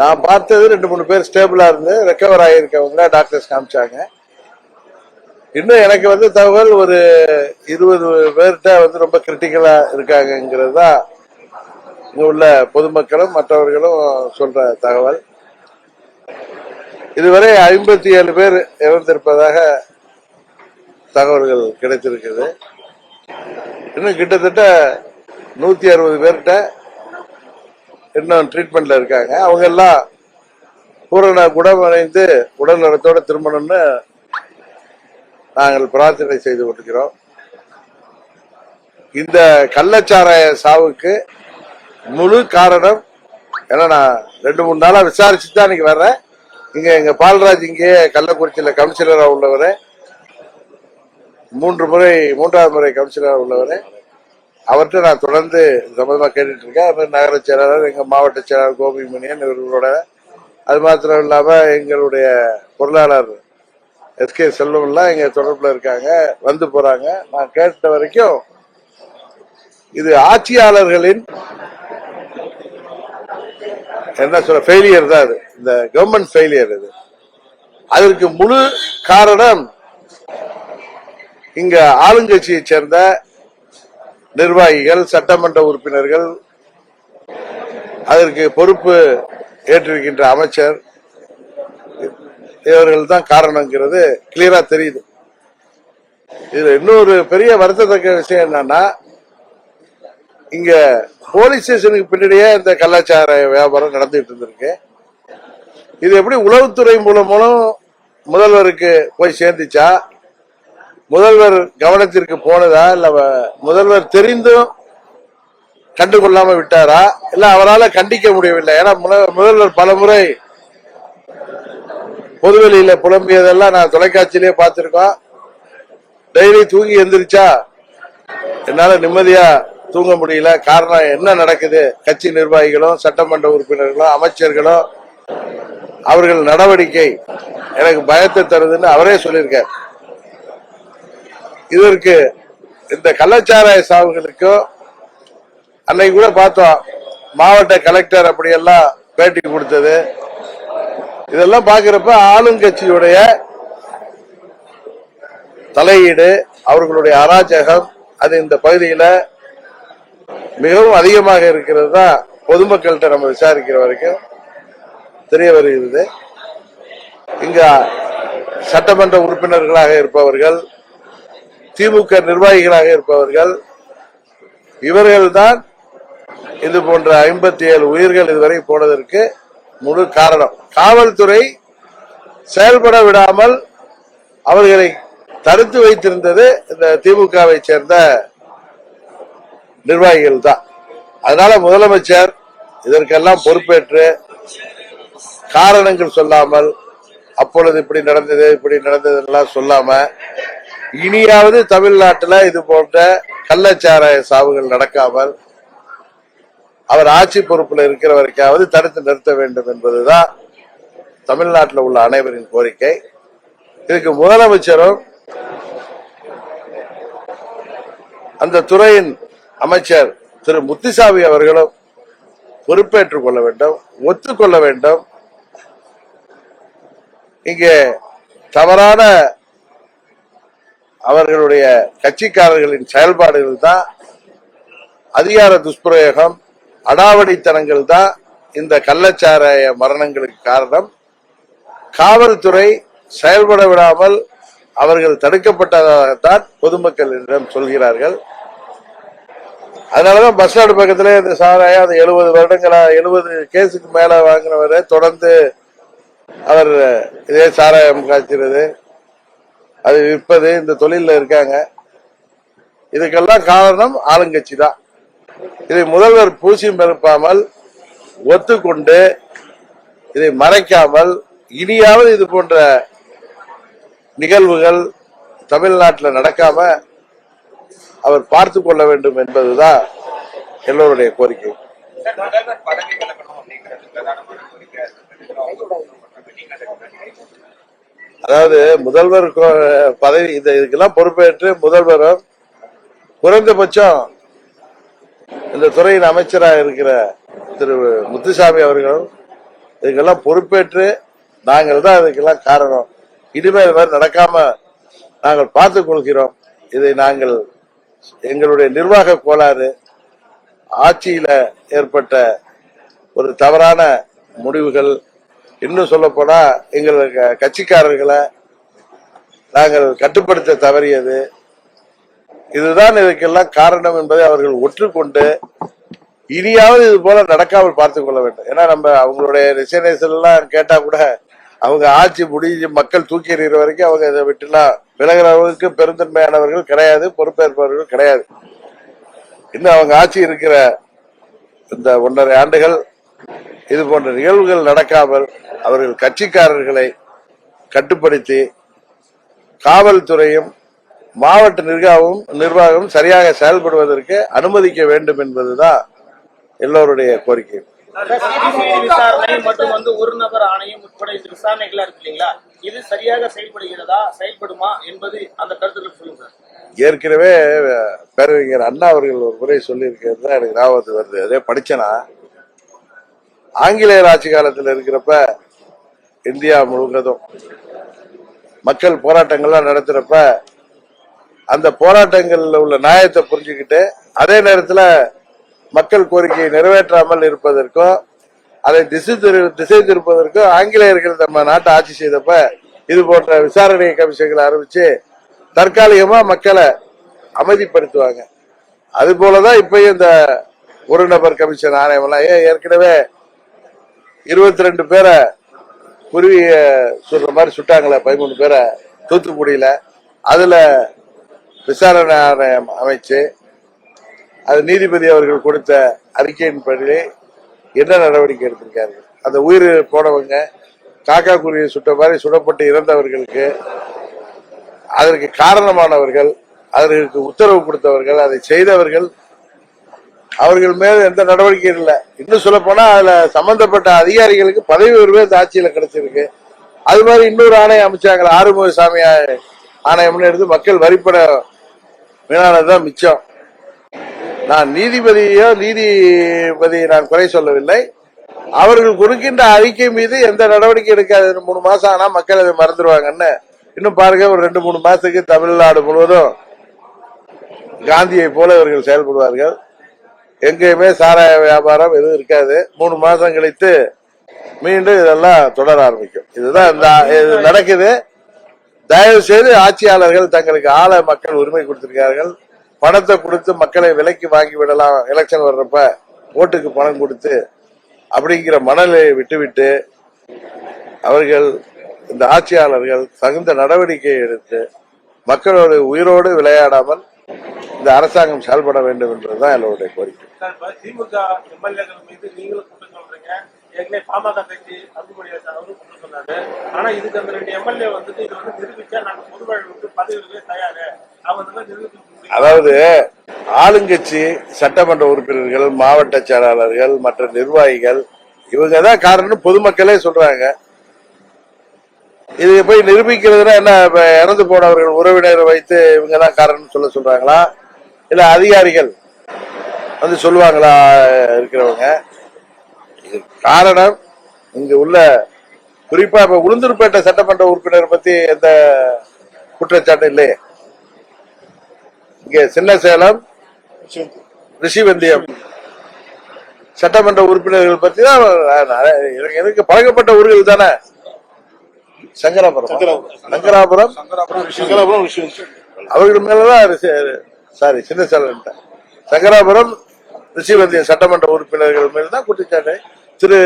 நான் பார்த்தது ரெண்டு மூணு பேர் ஸ்டேபிளா இருந்து ரெக்கவர் ஆகியிருக்கவங்கள டாக்டர்ஸ் காமிச்சாங்க. இன்னும் எனக்கு வந்து தகவல் ஒரு இருபது பேர்கிட்ட வந்து ரொம்ப கிரிட்டிக்கலா இருக்காங்கங்கிறது தான் இங்க உள்ள பொதுமக்களும் மற்றவர்களும் சொல்ற தகவல். இதுவரை ஐம்பத்தி ஏழு பேர் இறந்திருப்பதாக தகவல்கள் கிடைத்திருக்குது. இன்னும் கிட்டத்தட்ட நூத்தி அறுபது பேர்கிட்ட இன்னும் ட்ரீட்மெண்ட்ல இருக்காங்க. அவங்க எல்லாம் பூரண குணமடைந்து உடல் நலத்தோடு திரும்பணும்னு நாங்கள் பிரார்த்தனை செய்து கொண்டிருக்கிறோம். இந்த கள்ளச்சாராய சாவுக்கு முழு காரணம் ஏன்னா நான் ரெண்டு மூணு நாளா விசாரிச்சு தான் இன்னைக்கு வர்றேன். இங்க எங்க பால்ராஜ் இங்கே கள்ளக்குறிச்சியில கவுன்சிலரா உள்ளவர். மூன்று முறை மூன்றாவது முறை கவுன்சிலரா உள்ளவர். அவர்கிட்ட நான் தொடர்ந்து சம்மந்தமாக கேட்டுட்டு இருக்கேன். அது மாதிரி நகர செயலாளர் எங்கள் மாவட்ட செயலாளர் கோபி மணியன் இவர்களோட. அது மாத்திரம் இல்லாமல் எங்களுடைய பொருளாளர் எஸ்கே செல்வம்லாம் எங்கள் தொடர்பில் இருக்காங்க. வந்து போகிறாங்க நான் கேட்ட வரைக்கும் இது ஆட்சியாளர்களின் என்ன சொல்ற ஃபெயிலியர் தான் அது. இந்த கவர்மெண்ட் ஃபெயிலியர் இது. அதற்கு முழு காரணம் இங்க ஆளுங்கட்சியை சேர்ந்த நிர்வாகிகள் சட்டமன்ற உறுப்பினர்கள் அதற்கு பொறுப்பு ஏற்றிருக்கின்ற அமைச்சர் இவர்கள் தான் காரணங்கிறது கிளியரா தெரியுது. இதுல இன்னொரு பெரிய வருத்தத்தக்க விஷயம் என்னன்னா இங்க போலீஸ் ஸ்டேஷனுக்கு பின்னாடியே இந்த கலாச்சார வியாபாரம் நடந்துட்டு இருந்திருக்கு. இது எப்படி உளவுத்துறை மூலம் மூலம் முதல்வருக்கு போய் சேர்ந்துச்சா முதல்வர் கவனத்திற்கு போனதா இல்ல முதல்வர் தெரிந்தும் கண்டுகொள்ளாம விட்டாரா? இல்ல அவரால் கண்டிக்க முடியவில்லை? ஏன்னா முத- முதல்வர் பலமுறை பொதுவெளியில புலம்பியதெல்லாம் நான் தொலைக்காட்சியிலே பார்த்திருக்கோம். டெய்லி தூங்கி எந்திரிச்சா என்னால நிம்மதியா தூங்க முடியல. காரணம் என்ன நடக்குது? கட்சி நிர்வாகிகளும் சட்டமன்ற உறுப்பினர்களும் அமைச்சர்களும் அவர்கள் நடவடிக்கை எனக்கு பயத்தை தருதுன்னு அவரே சொல்லியிருக்கார். இதற்கு இந்த கள்ளச்சாராய சாவுகளுக்கும் அன்னைக்கு கூட பார்த்தோம் மாவட்ட கலெக்டர் அப்படியெல்லாம் பேட்டி கொடுத்தது. இதெல்லாம் பார்க்குறப்ப ஆளுங்கட்சியுடைய தலையீடு அவர்களுடைய அராஜகம் அது இந்த பகுதியில் மிகவும் அதிகமாக இருக்கிறது தான் பொதுமக்கள்கிட்ட நம்ம விசாரிக்கிற வரைக்கும் தெரிய வருகிறது. இங்க சட்டமன்ற உறுப்பினர்களாக இருப்பவர்கள் திமுக நிர்வாகிகளாக இருப்பவர்கள் இவர்கள்தான் இது போன்ற ஐம்பத்தி ஏழு உயிர்கள் இதுவரை போனதற்கு முழு காரணம். காவல்துறை செயல்பட விடாமல் அவர்களை தடுத்து வைத்திருந்தது இந்த திமுகவை சேர்ந்த நிர்வாகிகள் தான் அதனால முதலமைச்சர் இதற்கெல்லாம் பொறுப்பேற்று காரணங்கள் சொல்லாமல் அப்பொழுது இப்படி நடந்தது இப்படி நடந்தது எல்லாம் சொல்லாம இனியாவது தமிழ்நாட்டில் இது போன்ற கள்ளச்சாராய சாவுகள் நடக்காமல் அவர் ஆட்சி பொறுப்பில் இருக்கிற வரைக்காவது தடுத்து நிறுத்த வேண்டும் என்பதுதான் தமிழ்நாட்டில் உள்ள அனைவரின் கோரிக்கை. இதுக்கு முதலமைச்சரும் அந்த துறையின் அமைச்சர் திரு முத்துசாமி அவர்களும் பொறுப்பேற்றுக் கொள்ள வேண்டும் ஒத்துக்கொள்ள வேண்டும். இங்கே தவறான அவர்களுடைய கட்சிக்காரர்களின் செயல்பாடுகள் தான் அதிகார துஷ்பிரயோகம் அடாவடித்தனங்கள் தான் இந்த கள்ளச்சாராய மரணங்களுக்கு காரணம். காவல்துறை செயல்பட விடாமல் அவர்கள் தடுக்கப்பட்டதாகத்தான் பொதுமக்களிடம் சொல்கிறார்கள். அதனாலதான் பஸ் ஸ்டாண்டு பக்கத்துல இந்த சாராயம் அது எழுபது வருடங்களா எழுபது கேஸுக்கு மேல வாங்கினவரை தொடர்ந்து அவர் இதே சாராயம் காய்ச்சிறது அது விற்பது இந்த தொழில இருக்காங்க. இதுக்கெல்லாம் காரணம் ஆளுங்கட்சி தான். இதை முதல்வர் பூசியம் பெருப்பாமல் ஒத்துக்கொண்டு இதை மறைக்காமல் இனியாவது இது போன்ற நிகழ்வுகள் தமிழ்நாட்டில் நடக்காம அவர் பார்த்து கொள்ள வேண்டும் என்பதுதான் எல்லோருடைய கோரிக்கை சார் முதல்வர் பதவி விலகணும் அப்படிங்கிறது பிரதானமான கோரிக்கை நீங்க அதை கருத்து அதாவது முதல்வர் பதவி இந்த இதுக்கெல்லாம் பொறுப்பேற்று முதல்வரும் குறைந்தபட்சம் இந்த துறையின் அமைச்சராக இருக்கிற திரு முத்துசாமி அவர்களும் இதுக்கெல்லாம் பொறுப்பேற்று நாங்கள் தான் இதுக்கெல்லாம் காரணம். இனிமேல் இது மாதிரி நடக்காம நாங்கள் பார்த்துக் கொள்கிறோம். இதை நாங்கள் எங்களுடைய நிர்வாக கோளாறு ஆட்சியில ஏற்பட்ட ஒரு தவறான முடிவுகள் இன்னும் சொல்லப்போனா எங்களுக்கு கட்சிக்காரர்களை நாங்கள் கட்டுப்படுத்த தவறியது. இதுதான் இதுக்கெல்லாம் காரணம் என்பதை அவர்கள் ஒற்றுக்கொண்டு இனியாவது இது போல நடக்காமல் பார்த்துக் கொள்ள வேண்டும். ஏன்னா நம்ம அவங்களுடைய ரிசர்வேஷன் எல்லாம் கேட்டா கூட அவங்க ஆட்சி முடிஞ்சு மக்கள் தூக்கி எறிகிற வரைக்கும் அவங்க இதை விட்டுலாம் விலகிறவர்களுக்கு பெருந்தன்மையானவர்கள் கிடையாது பொறுப்பேற்பவர்கள் கிடையாது. இன்னும் அவங்க ஆட்சி இருக்கிற இந்த ஒன்றரை ஆண்டுகள் இது போன்ற நிகழ்வுகள் நடக்காமல் அவர்கள் கட்சிக்காரர்களை கட்டுப்படுத்தி காவல்துறையும் மாவட்ட நிர்வாகமும் நிர்வாகமும் சரியாக செயல்படுவதற்கு அனுமதிக்க வேண்டும் என்பதுதான் எல்லோருடைய கோரிக்கை. சிபிசிஐடி விசாரணை மற்றும் வந்து ஒரு நபர் ஆணையம் உட்பட இந்த விசாரணைகளா இருக்கு இல்லைங்களா? இது சரியாக செயல்படுகிறதா செயல்படுமா என்பது அந்த கருத்துக்கள் சொல்லுங்க சார். ஏற்கனவே பேரறிஞர் அண்ணா அவர்கள் ஒரு முறை சொல்லியிருக்கிறது தான் எனக்கு ஞாபகத்துக்கு வருது. அதே படிச்சேனா? ஆங்கிலேயர் ஆட்சி காலத்தில் இருக்கிறப்ப இந்தியா முழுவதும் மக்கள் போராட்டங்கள்லாம் நடத்துறப்ப அந்த போராட்டங்களில் உள்ள நியாயத்தை புரிஞ்சுக்கிட்டு அதே நேரத்தில் மக்கள் கோரிக்கையை நிறைவேற்றாமல் இருப்பதற்கும் அதை திசை திரு திசை திருப்பதற்கும் ஆங்கிலேயர்கள் நம்ம நாட்டை ஆட்சி செய்தப்ப இது போன்ற விசாரணை கமிஷன்களை ஆரம்பிச்சு தற்காலிகமா மக்களை அமைதிப்படுத்துவாங்க. அது போலதான் இப்பயும் இந்த ஒரு நபர் கமிஷன் ஆணையம் எல்லாம் ஏன் ஏற்கனவே இருபத்தி ரெண்டு பேரை குருவிய சுடுற மாதிரி சுட்டாங்களே பதிமூணு பேரை தூத்துக்குடியில. அதுல விசாரணை ஆணையம் அமைச்சு அது நீதிபதி அவர்கள் கொடுத்த அறிக்கையின்படி என்ன நடவடிக்கை எடுத்திருக்கார்கள்? அந்த உயிர் போனவங்க காக்கா குருவியை சுட்ட மாதிரி சுடப்பட்டு இறந்தவர்களுக்கு அதற்கு காரணமானவர்கள் அதற்கு உத்தரவு கொடுத்தவர்கள் அதை செய்தவர்கள் அவர்கள் மேல் எந்த நடவடிக்கையும் இல்லை. இன்னும் சொல்ல போனா அதுல சம்பந்தப்பட்ட அதிகாரிகளுக்கு பதவி உரிமை இந்த ஆட்சியில கிடைச்சிருக்கு. அது மாதிரி இன்னொரு ஆணையம் அமைச்சாங்களா ஆறுமுகசாமி ஆணையம்னு எடுத்து மக்கள் வரிப்பட வீணானதுதான் மிச்சம். நான் நீதிபதியோ நீதிபதியை நான் குறை சொல்லவில்லை. அவர்கள் கொடுக்கின்ற அறிக்கை மீது எந்த நடவடிக்கை எடுக்காது. மூணு மாசம் ஆனா மக்கள் அதை மறந்துடுவாங்கன்னு இன்னும் பாருங்க ஒரு ரெண்டு மூணு மாசத்துக்கு தமிழ்நாடு முழுவதும் காந்தியை போல இவர்கள் செயல்படுவார்கள். எங்கேயுமே சாராய வியாபாரம் எதுவும் இருக்காது. மூணு மாசம் கழித்து மீண்டும் இதெல்லாம் தொடர ஆரம்பிக்கும். இதுதான் இந்த இது நடக்குது. தயவு செய்து ஆட்சியாளர்கள் தங்களுக்கு ஆள மக்கள் உரிமை கொடுத்திருக்கார்கள் பணத்தை கொடுத்து மக்களை விலைக்கு வாங்கி விடலாம். எலெக்ஷன் வர்றப்ப ஓட்டுக்கு பணம் கொடுத்து அப்படிங்கிற மனநிலையை விட்டுவிட்டு அவர்கள் இந்த ஆட்சியாளர்கள் தகுந்த நடவடிக்கை எடுத்து மக்களோட உயிரோடு விளையாடாமல் இந்த அரசாங்கம் செயல்பட வேண்டும் என்பதுதான் என்னுடைய கோரிக்கை. இப்ப திமுக எம்எல்ஏக்கள் மீது நீங்களும் குற்றம் சொல்றீங்க. ஏற்கனவே பாமக கட்சி அன்புமணி அவரும் குற்றம் சொன்னாரு. ஆனா இதுக்கு அந்த ரெண்டு எம்எல்ஏ வந்துட்டு இது வந்து நிரூபிச்சா நாங்க பொதுவாழ் விட்டு பதவிகளுக்கு தயாரு. அவங்க வந்து நிரூபிக்க அதாவது ஆளுங்கட்சி சட்டமன்ற உறுப்பினர்கள் மாவட்ட செயலாளர்கள் மற்ற நிர்வாகிகள் இவங்க தான் காரணம் பொதுமக்களே சொல்றாங்க. இது போய் நிரூபிக்கிறதுனா என்ன இறந்து போனவர்கள் உறவினரை வைத்து இவங்க தான் காரணம் சொல்ல சொல்றாங்களா? இல்ல அதிகாரிகள்? வந்து சொல்லுவாங்களா இருக்கிறவங்க. இது காரணம் இங்க உள்ள குறிப்பா இப்ப உளுந்தூர்பேட்டை சட்டமன்ற உறுப்பினர் பத்தி எந்த குற்றச்சாட்டு இல்லையே. இங்க சின்ன சேலம் ரிஷிவந்தியம் சட்டமன்ற உறுப்பினர்கள் பத்தி தான் எனக்கு- பழக்கப்பட்ட ஊர்கள் தானே? சங்கராபுரம். சங்கராபுரம். அவர்கள் மேலதான் சாரி சின்ன சேலம் சங்கராபுரம் ரிஷிவந்தியம் சட்டமன்ற உறுப்பினர்கள் மேல் தான் குற்றச்சாட்டு. திரு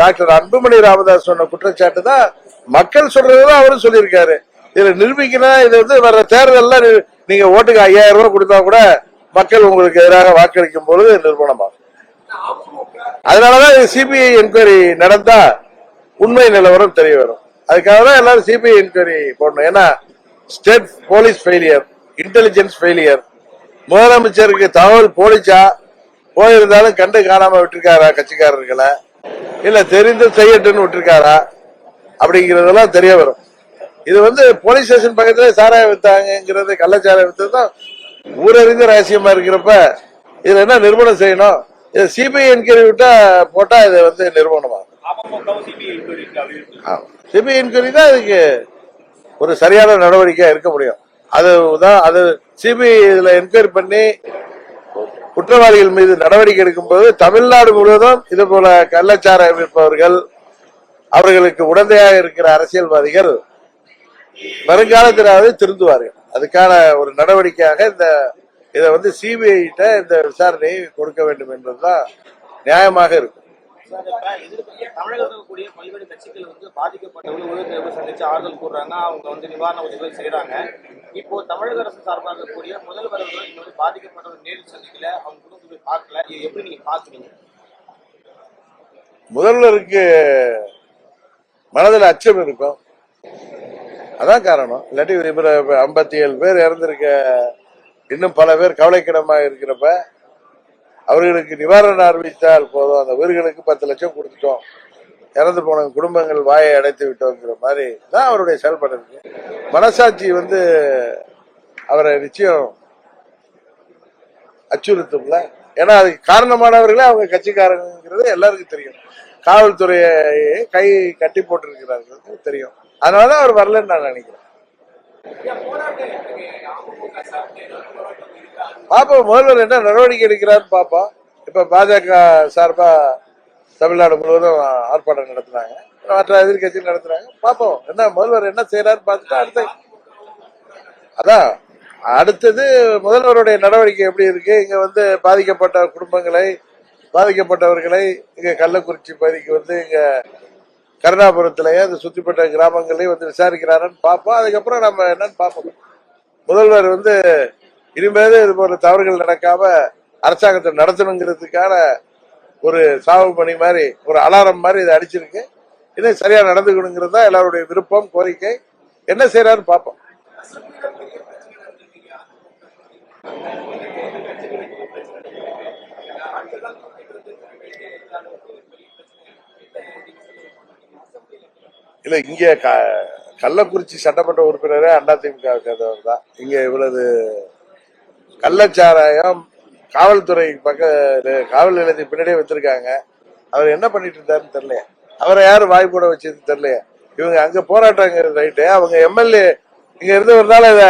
டாக்டர் அன்புமணி ராமதாஸ் சொன்ன குற்றச்சாட்டு தான் மக்கள் சொல்றதுதான் அவரும் சொல்லியிருக்காரு. இதை நிரூபிக்கணும் இது வந்து வர தேர்தல்ல நீங்க ஓட்டுக்கு ஐயாயிரம் ரூபாய் கொடுத்தா கூட மக்கள் உங்களுக்கு எதிராக வாக்களிக்கும் பொழுது நிறுவனமாகும் அதனாலதான் சிபிஐ என்கொயரி நடந்தா உண்மை நிலவரம் தெரிய வரும். அதுக்காக தான் எல்லாரும் சிபிஐ என்கொயரி போடணும். ஏன்னா state police failure intelligence failure. முதலமைச்சருக்கு தகவல் போலிச்சா போயிருந்தாலும் கண்டு காணாம விட்டுருக்காரா கட்சிக்காரர்களை? இல்ல தெரிந்து செய்யட்டுன்னு விட்டுருக்காரா? அப்படிங்கறதெல்லாம் தெரிய வரும். இது வந்து போலீஸ் ஸ்டேஷன் பக்கத்துல சாராயம் வித்தாங்கிறது கள்ளச்சாராயம் வித்தது தான் ஊரறிந்த ரகசியமா இருக்கிறப்ப இதுல என்ன நிறுவனம் செய்யணும்? இது சிபிஐ என்கொயரி விட்டா போட்டா இது வந்து நிறுவனமாகும் சிபிஐ என்கொயரி தான் இதுக்கு ஒரு சரியான நடவடிக்கையா இருக்க முடியும். அதுதான் அது சிபிஐ இதுல என்கொயரி பண்ணி குற்றவாளிகள் மீது நடவடிக்கை எடுக்கும்போது தமிழ்நாடு முழுவதும் இது போல கள்ளச்சாரம் விற்பவர்கள் அவர்களுக்கு உடந்தையாக இருக்கிற அரசியல்வாதிகள் வருங்காலத்திலாவது திருந்துவார்கள். அதுக்கான ஒரு நடவடிக்கையாக இந்த இதை வந்து சிபிஐ இந்த விசாரணையை கொடுக்க வேண்டும் என்பதுதான் நியாயமாக இருக்கும். தமிழகத்தில் இருக்கக்கூடிய பல்வேறு கட்சிகள் வந்து பாதிக்கப்பட்டவர்கள் உதவி சந்திச்சு ஆறுதல் கூடுறாங்க அவங்க வந்து நிவாரண உதவிகள் செய்யறாங்க இப்போ தமிழக அரசு சார்பாக இருக்கக்கூடிய முதல்வர் அவர்கள் இந்த மாதிரி நேரில் சந்திக்கல. அவங்க குடும்பத்தை பார்க்கல. இது எப்படி நீங்க பாக்குறீங்க முதல்வருக்கு மனதில் அச்சம் இருக்கும். அதான் காரணம். இல்லாட்டி ஐம்பத்தி ஏழு பேர் இறந்திருக்க இன்னும் பல பேர் கவலைக்கிடமாக இருக்கிறப்ப அவர்களுக்கு நிவாரணம் அறிவித்தால் போதும். அந்த உயிர்களுக்கு பத்து லட்சம் கொடுத்துட்டோம். இறந்து போன குடும்பங்கள் வாயை அடைத்து விட்டோங்கிற மாதிரி தான் அவருடைய செயல்பாடு இருக்கு. மனசாட்சி வந்து அவரை நிச்சயம் அச்சுறுத்தும்ல. ஏன்னா அதுக்கு காரணமானவர்களே அவங்க கட்சிக்காரங்கிறது எல்லாருக்கும் தெரியும். காவல்துறையை கை கட்டி போட்டிருக்கிறார்கள் தெரியும். அதனால அவர் வரலன்னு நான் நினைக்கிறேன். பாப்போம் முதல்வர் என்ன நடவடிக்கை எடுக்கிறான்னு பாப்போம் இப்ப பாஜக சார்பா தமிழ்நாடு முழுவதும் ஆர்ப்பாட்டம் நடத்துனாங்க மற்ற எதிர்கட்சி நடத்துறாங்க. பாப்போம் என்ன முதல்வர் என்ன செய்யறாரு பார்த்துட்டு அடுத்த அதான் அடுத்தது முதல்வருடைய நடவடிக்கை எப்படி இருக்கு? இங்க வந்து பாதிக்கப்பட்ட குடும்பங்களை பாதிக்கப்பட்டவர்களை இங்க கள்ளக்குறிச்சி பகுதிக்கு வந்து இங்க கருணாபுரத்திலேயே அந்த சுற்றிப்பட்ட கிராமங்களையும் வந்து விசாரிக்கிறாரன்னு பார்ப்போம். அதுக்கப்புறம் நம்ம என்னன்னு பார்ப்போம். முதல்வர் வந்து இனிமேல் இது போன்ற தவறுகள் நடக்காம அரசாங்கத்தை நடத்தணுங்கிறதுக்கான ஒரு சாவு பணி மாதிரி ஒரு அலாரம் மாதிரி இதை அடிச்சிருக்கு. இன்னும் சரியா நடந்துக்கணுங்கிறது தான் எல்லாருடைய விருப்பம் கோரிக்கை. என்ன செய்யறாருன்னு பார்ப்போம். இல்ல இங்க க- கள்ளக்குறிச்சி சட்டமன்ற உறுப்பினரே அதிமுக சேர்ந்தவர் தான். இங்க இவ்வளவு கள்ளச்சாராயம் காவல்துறை பக்க காவல் நிலையத்துக்கு பின்னாடியே வச்சிருக்காங்க. அவர் என்ன பண்ணிட்டு இருந்தாருன்னு தெரியல அவரை யாரு வாய் போட வச்சது தெரியலையே. இவங்க அங்க போராட்டாங்க ரைட்டு அவங்க எம்எல்ஏ இங்க இருந்தவர்னால இத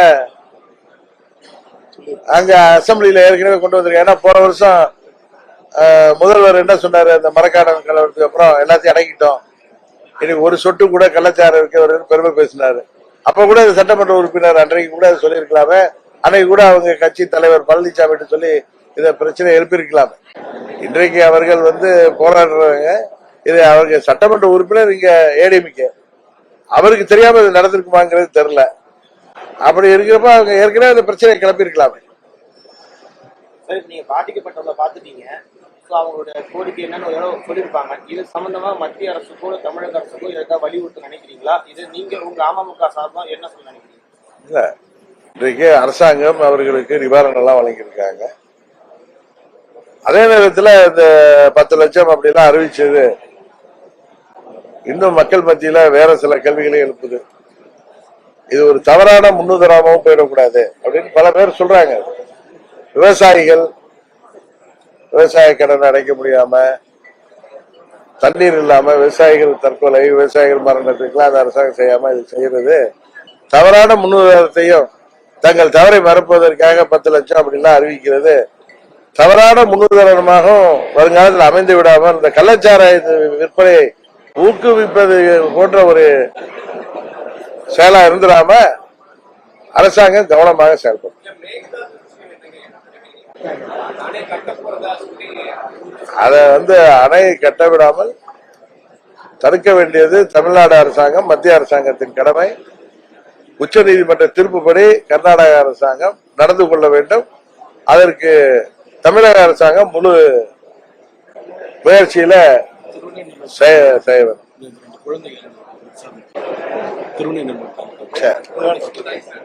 அங்க அசம்பிளியில ஏற்கனவே கொண்டு வந்திருக்காங்க. ஏன்னா போன வருஷம் முதல்வர் என்ன சொன்னாரு அந்த மரக்காடன் கலவரத்துக்கு அப்புறம்? எல்லாத்தையும் அடக்கிட்டோம். இன்னைக்கு ஒரு சொட்டு கூட கள்ளச்சாரம் இருக்கவர் பெருமை பேசினாரு. அப்ப கூட இந்த சட்டமன்ற உறுப்பினர் அன்றைக்கு கூட அதை சொல்லியிருக்கலாமே. அன்னைக்கு கூட அவங்க கட்சி தலைவர் பழனிசாமி சொல்லி இதை பிரச்சனை எழுப்பியிருக்கலாமே. இன்றைக்கு அவர்கள் வந்து போராடுறவங்க இது அவங்க சட்டமன்ற உறுப்பினர் இங்க ஏடிஎம்கே அவருக்கு தெரியாம இது நடந்திருக்குமாங்கிறது தெரியல. அப்படி இருக்கிறப்ப அவங்க ஏற்கனவே இந்த பிரச்சனையை கிளப்பியிருக்கலாமே. நீங்க பாதிக்கப்பட்டவங்க பாத்துட்டீங்க ஸோ அவங்களுடைய கோரிக்கை என்னன்னு ஒரு சொல்லியிருப்பாங்க. இது சம்பந்தமா மத்திய அரசுக்கோ தமிழக அரசுக்கோ எதாவது வலியுறுத்த நினைக்கிறீங்களா? இது நீங்க உங்க அமமுக சார்பா என்ன சொல்ல நினைக்கிறீங்க? இல்ல. இன்றைக்கு அரசாங்கம் அவர்களுக்கு நிவாரணம் எல்லாம் வழங்கியிருக்காங்க. அதே நேரத்துல இந்த பத்து லட்சம் அப்படிலாம் அறிவிச்சது. இன்னும் மக்கள் மத்தியில வேற சில கேள்விகளை எழுப்புது. இது ஒரு தவறான முன்னுதாரணமும் போயிடக்கூடாது அப்படின்னு பல பேர் சொல்றாங்க. விவசாயிகள் விவசாய கடன் அடைக்க முடியாம தண்ணீர் இல்லாம விவசாயிகள் தற்கொலை விவசாயிகள் மரணத்துக்குலாம் அந்த அரசாங்கம் செய்யாம இது செய்யறது. தவறான முன்னுதாரணத்தையும் தங்கள் தவறை மறப்பதற்காக பத்து லட்சம் அப்படிலாம் அறிவிக்கிறது. தவறான முன்னுதாரணமாகவும் வருங்காலத்தில் அமைந்து விடாமல் இந்த கள்ளச்சாராய விற்பனை ஊக்குவிப்பது போன்ற ஒரு செயலா இருந்துடாம அரசாங்கம் கவனமாக செயல்படும். அதை வந்து அணையை கட்ட விடாமல் தடுக்க வேண்டியது தமிழ்நாடு அரசாங்கம் மத்திய அரசாங்கத்தின் கடமை. உச்ச நீதிமன்ற தீர்ப்புப்படி கர்நாடக அரசாங்கம் நடந்து கொள்ள வேண்டும். அதற்கு தமிழக அரசாங்கம் முழு முயற்சியில செய்ய வேண்டும்.